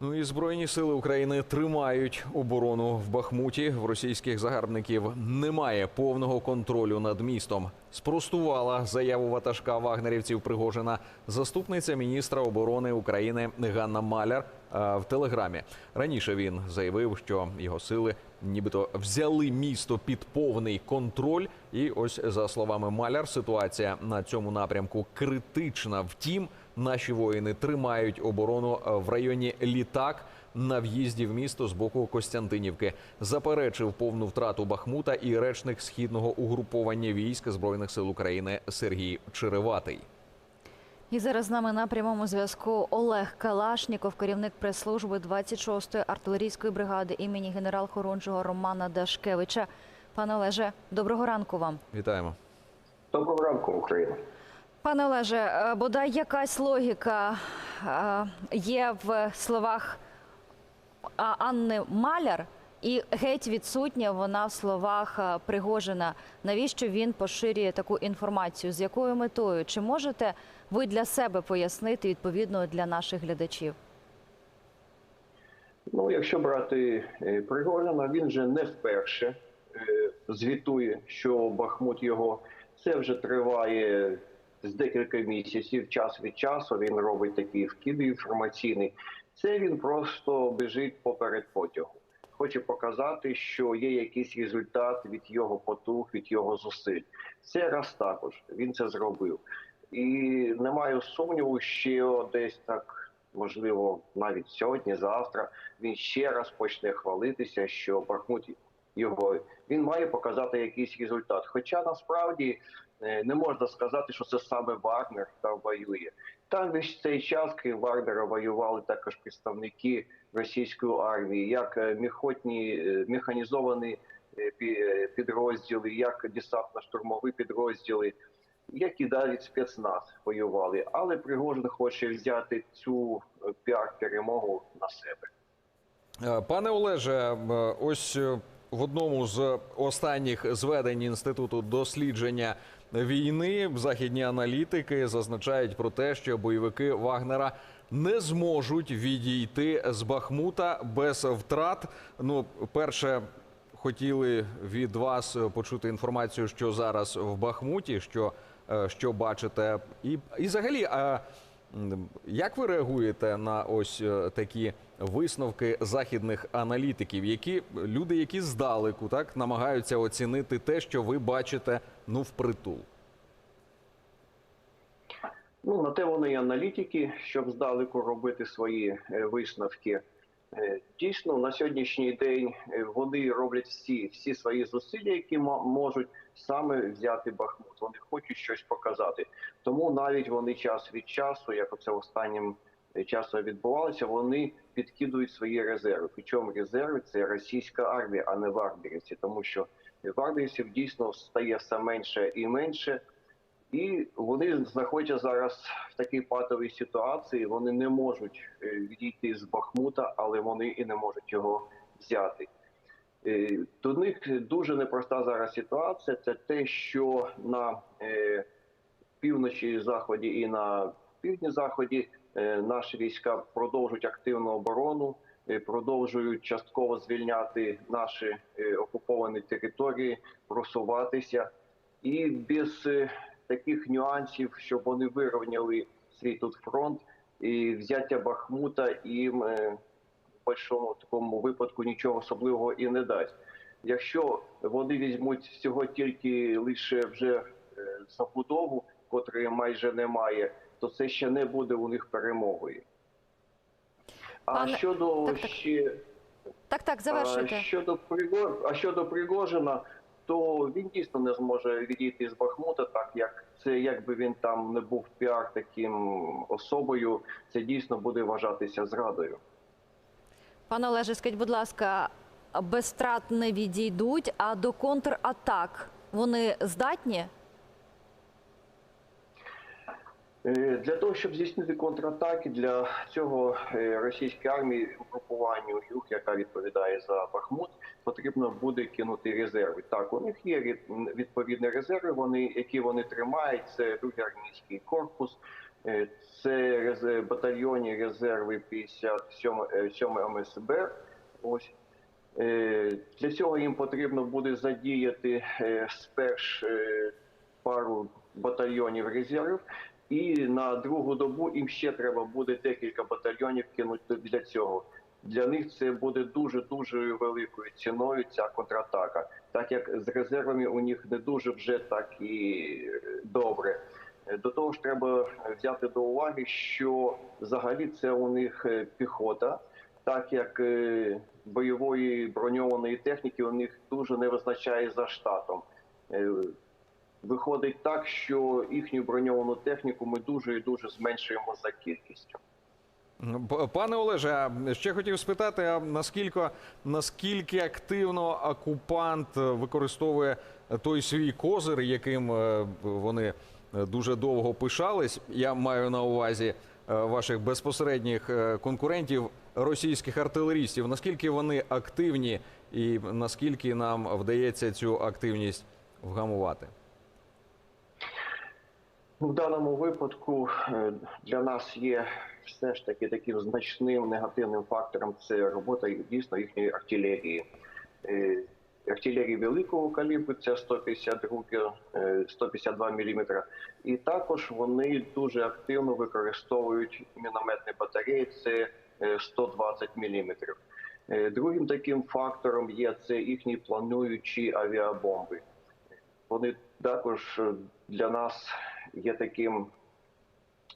Ну і збройні сили України тримають оборону в Бахмуті. В російських загарбників немає повного контролю над містом. Спростувала заяву ватажка вагнерівців Пригожина заступниця міністра оборони України Ганна Маляр е, в телеграмі. Раніше він заявив, що його сили нібито взяли місто під повний контроль. І ось за словами Маляр, ситуація на цьому напрямку критична. Втім, наші воїни тримають оборону е, в районі літак на в'їзді в місто з боку Костянтинівки. Заперечив повну втрату Бахмута і речник східного угруповання військ збройних сил України Сергій Череватий. І зараз з нами на прямому зв'язку Олег Калашніков, керівник прес-служби 26-ї артилерійської бригади імені генерал-хорунжого Романа Дашкевича. Пане Олеже, доброго ранку вам. Вітаємо. Доброго ранку, Україна. Пане Олеже, е, бодай якась логіка е, є в словах Анни Маляр, і геть відсутня вона в словах е, Пригожина. Навіщо він поширює таку інформацію? З якою метою? Чи можете ви для себе пояснити відповідно для наших глядачів? Ну, якщо брати Пригожина, він же не вперше звітує, що Бахмут його це вже триває з декілька місяців. Час від часу він робить такі вкиди інформаційні. Це він просто біжить поперед потягу. Хоче показати, що є якийсь результат від його потуг, від його зусиль. Це раз також він це зробив. І немає сумніву, що десь так, можливо, навіть сьогодні, завтра, він ще раз почне хвалитися, що Бахмут його він має показати якийсь результат. Хоча насправді е, не можна сказати, що це саме Вагнер там воює. Там весь цей час, крім Вагнера, воювали також представники російської армії, як е, міхотні е, механізовані пі- підрозділи, як десантно-штурмові підрозділи як і навіть спецназ воювали, але Пригожин хоче взяти цю е, піар-перемогу на себе. Пане Олеже, ось в одному з останніх зведень інституту дослідження війни західні аналітики зазначають про те, що бойовики Вагнера не зможуть відійти з Бахмута без втрат. Ну, перше. Хотіли від вас почути інформацію, що зараз в Бахмуті, що, е, що бачите, і, і взагалі, а Як ви реагуєте на ось е, такі висновки західних аналітиків, які люди, які здалеку так намагаються оцінити те, що ви бачите ну впритул? Ну на те вони і аналітики, щоб здалеку робити свої е, висновки. Е, Дійсно, на сьогоднішній день е, вони роблять всі, всі свої зусилля, які мо- можуть саме взяти Бахмут. Вони хочуть щось показати. Тому навіть вони час від часу, як оце останнім часом відбувалося, вони підкидують свої резерви. Причому резерви це російська армія, а не вагнерівці, тому що вагнерівців дійсно стає все менше і менше. І вони знаходяться зараз в такій патовій ситуації. Вони не можуть е, відійти з Бахмута, але вони і не можуть його взяти. Е, До них дуже непроста зараз ситуація. Це те, що на е, півночі заході і на півдні заході наші війська продовжують активну оборону, е, продовжують частково звільняти наші е, окуповані території, просуватися. І без е, таких нюансів, щоб вони вирівняли свій тут фронт і взяття Бахмута їм е, в большому такому випадку нічого особливого і не дасть. Якщо вони візьмуть всього тільки лише вже е, забудову, котрої майже немає, то це ще не буде у них перемогою. А Пане- щодо Так, так. ще Так, так, а щодо Приго... а щодо Пригожина, то він дійсно не зможе відійти з Бахмута, так як це, якби він там не був піар таким особою, це дійсно буде вважатися зрадою. Пане Олеже, скажіть, будь ласка, без втрат не відійдуть, а до контратак вони здатні? Е, Для того, щоб здійснити контратаки, для цього е, російській армії угрупуванню Юг, яка відповідає за Бахмут, потрібно буде кинути резерви. Так, у них є відповідні резерви, вони, які вони тримають. Це другий армійський корпус, Е, Це батальйонні резерви 57 е, 7 МСБ. Ось. Е, Для цього їм потрібно буде задіяти е, сперш е, пару батальйонів резервів, і на другу добу їм ще треба буде декілька батальйонів кинути для цього. Для них це буде дуже дуже великою ціною ця контратака, так як з резервами у них не дуже вже так і е, добре. Е, До того ж, треба взяти до уваги, що взагалі це у них е, піхота, так як бойової броньованої техніки у них дуже не визначає за штатом. Виходить так, що їхню броньовану техніку ми дуже і дуже зменшуємо за кількістю. Пане Олеже, ще хотів спитати, наскільки, наскільки активно окупант використовує той свій козир, яким е, вони дуже довго пишались? Я маю на увазі е, ваших безпосередніх е, конкурентів, російських артилерістів. Наскільки вони активні і наскільки нам вдається цю активність вгамувати? В даному випадку е, для нас є все ж таки таким значним негативним фактором це робота дійсно їхньої артилерії. Е, Артилерії великого калібру це 152, е, 152 мм. І також вони дуже активно використовують мінометні батареї, це е, 120 мм. Е, Другим таким фактором є це їхні плануючі авіабомби. Вони також для нас є таким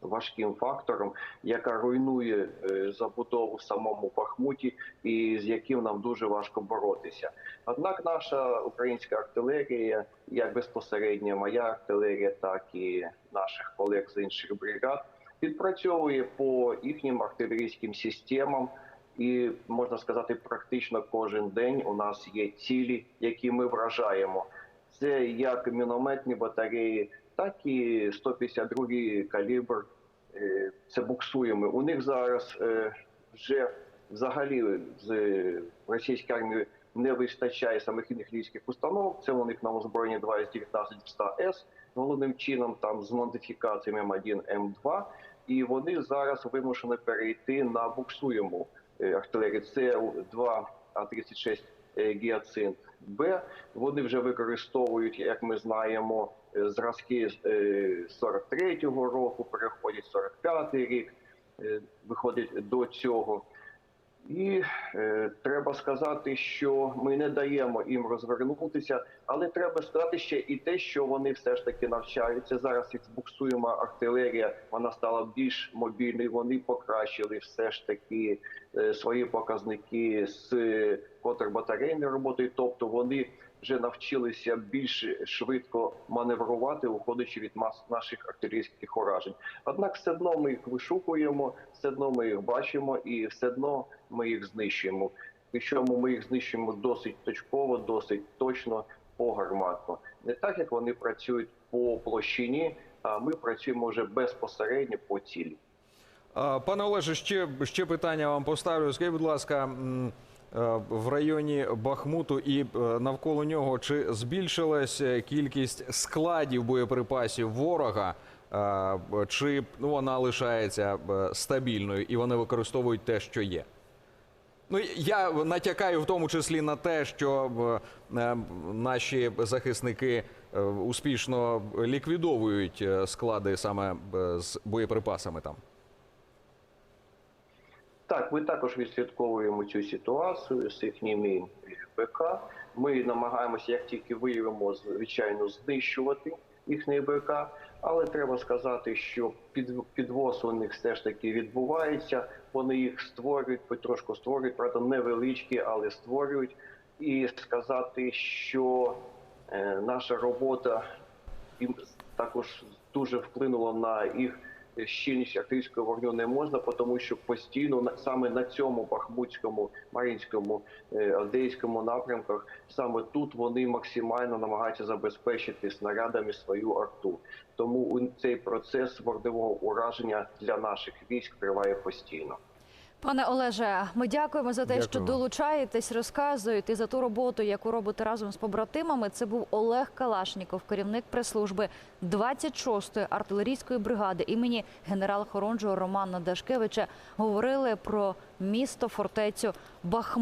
важким фактором, яка руйнує е, забудову в самому Бахмуті і з яким нам дуже важко боротися. Однак наша українська артилерія, як безпосередньо моя артилерія, так і наших колег з інших бригад, відпрацьовує по їхнім артилерійським системам. І можна сказати, практично кожен день у нас є цілі, які ми вражаємо. Це як мінометні батареї, так і 152-й калібр. Е, це буксуємо. У них зараз е, вже взагалі з е, російської армії не вистачає самохідних лійських установ. Це у них на озброєнні 2 з 19 100 С головним чином, там з модифікаціями М1 М2. І вони зараз вимушені перейти на буксуємо артилерію. Це 2А36 Е, гіацин Б. Вони вже використовують, як ми знаємо, е, зразки 43-го е, року, переходять 45-й рік, виходить до цього. І е, треба сказати, що ми не даємо їм розвернутися, але треба сказати ще і те, що вони все ж таки навчаються. Зараз їх збуксуємо артилерія, вона стала більш мобільною. Вони покращили все ж таки е, свої показники з е, контрбатарейною роботою. Тобто вони вже навчилися більш швидко маневрувати, уходячи від мас наших артилерійських уражень. Однак, все одно ми їх вишукуємо, все одно ми їх бачимо, і все одно ми їх знищуємо. Причому ми їх знищуємо досить точково, досить точно, погарматно. Не так як вони працюють по площині, а ми працюємо вже безпосередньо по цілі. Пане Олеже, ще, ще питання вам поставлю. Скажіть, будь ласка, в районі Бахмуту і е, навколо нього чи збільшилась е, кількість складів боєприпасів ворога, е, чи ну, вона лишається е, стабільною і вони використовують те, що є? Ну, я натякаю в тому числі на те, що е, е, наші захисники е, успішно ліквідовують е, склади саме е, з боєприпасами там. Так, ми також відслідковуємо цю ситуацію з їхніми БК. Ми намагаємося, як тільки виявимо, звичайно, знищувати їхні БК. Але треба сказати, що під, підвоз у них все ж таки відбувається. Вони їх створюють, потрошку створюють, правда, невеличкі, але створюють. І сказати, що е, наша робота також дуже вплинула на їх щільність артилерійського вогню не можна, тому що постійно саме на цьому Бахмутському, марінському, е, Одеському напрямках, саме тут вони максимально намагаються забезпечити снарядами свою арту. Тому цей процес вогневого ураження для наших військ триває постійно. Пане Олеже, ми дякуємо за те, Дякую що долучаєтесь, розказуєте і за ту роботу, яку робите разом з побратимами. Це був Олег Калашніков, керівник прес-служби 26-ї артилерійської бригади імені генерала Хоронжого Романа Дашкевича. Говорили про місто фортецю Бахмут.